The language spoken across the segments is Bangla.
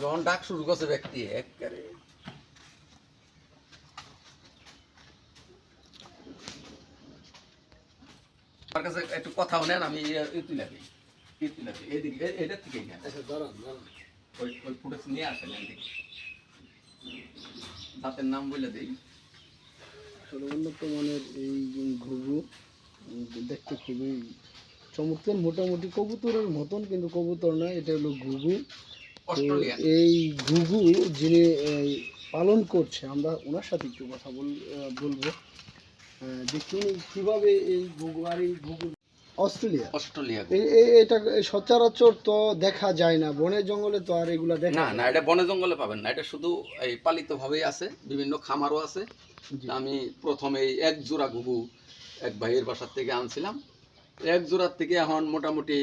যখন ডাক শুরু করছে ব্যক্তি একবারে। আমার কাছে একটু কথাও নেন আমি এই তুলে দিই এই এদিকে এটার থেকে নেন আচ্ছা দাঁড়ান দাঁড়ান। ওই ওই ফুটেজ নিয়ে আসেন এদিকে। দাঁতের নাম বলে দিই। আসলে উন্নত মানের এই ঘুঘু দেখতে খুবই চমৎকার মোটামুটি কবুতরের মতন কিন্তু কবুতর না এটা হলো ঘুঘু। এই ঘুঘু যিনি পালন করছে আমরা ওনার সাথে একটু কথা বল বলব। আহ, দেখি কীভাবে এই ঘুঘু আর এই ঘুঘু অস্ট্রেলিয়া। অস্ট্রেলিয়া। এটা সচরাচর তো দেখা যায় না বনে জঙ্গলে তো আর এগুলা দেখা না না এটা বনে জঙ্গলে পাবেন না এটা শুধু এই পালিত ভাবেই আছে বিভিন্ন খামারও আছে। আমি প্রথমে এই এক জোড়া ঘুঘু এক ভাইয়ের বাসার থেকে আনছিলাম। এক জোড়ার থেকে এখন মোটামুটি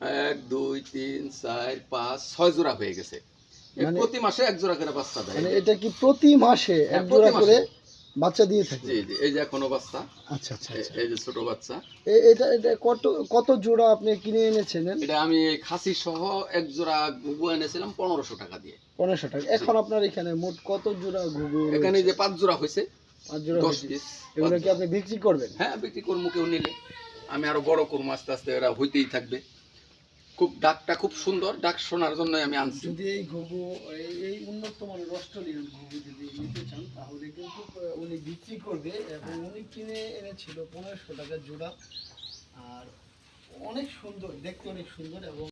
এক দুই তিন চার পাঁচ ছয় জোড়া হয়ে গেছে। মানে- প্রতি মাসে এক জোড়া করে বাচ্চা দেয়। মানে এটা কি প্রতি মাসে হ্যাঁ, এক জোড়া করে বাচ্চা দিয়ে থাকে? জি জি এই যে এখনও বাচ্চা আচ্ছা আচ্ছা আচ্ছা। এই যে ছোট বাচ্চা। এটা এটা কত কত জোড়া আপনি কিনে এনেছিলেন এটা আমি খাসি সহ এক জোড়া ঘুঘু এনেছিলাম পনেরোশো টাকা দিয়ে। পনেরোশো টাকা। এখন আপনার এখানে মোট কত জোড়া ঘুঘু এখানে যে পাঁচ জোড়া হয়েছে পাঁচ জোড়া দশ পিস এগুলো কি আপনি বিক্রি করবেন? হ্যাঁ বিক্রি করব কেউ নিলে। আমি আরও বড় করব আস্তে আস্তে এরা হইতেই থাকবে। খুব, ডাকটা খুব সুন্দর, ডাক শোনার জন্য আমি আনছি। যদি এই ঘুঘু, এই- এই উন্নত মানের অস্ট্রেলিয়ান ঘুঘু যদি নিতে চান, তাহলে কিন্তু উনি বিক্রি করবে এবং উনি কিনে এনেছিল পনেরোশো টাকা জোড়া। আর অনেক সুন্দর, দেখতে অনেক সুন্দর এবং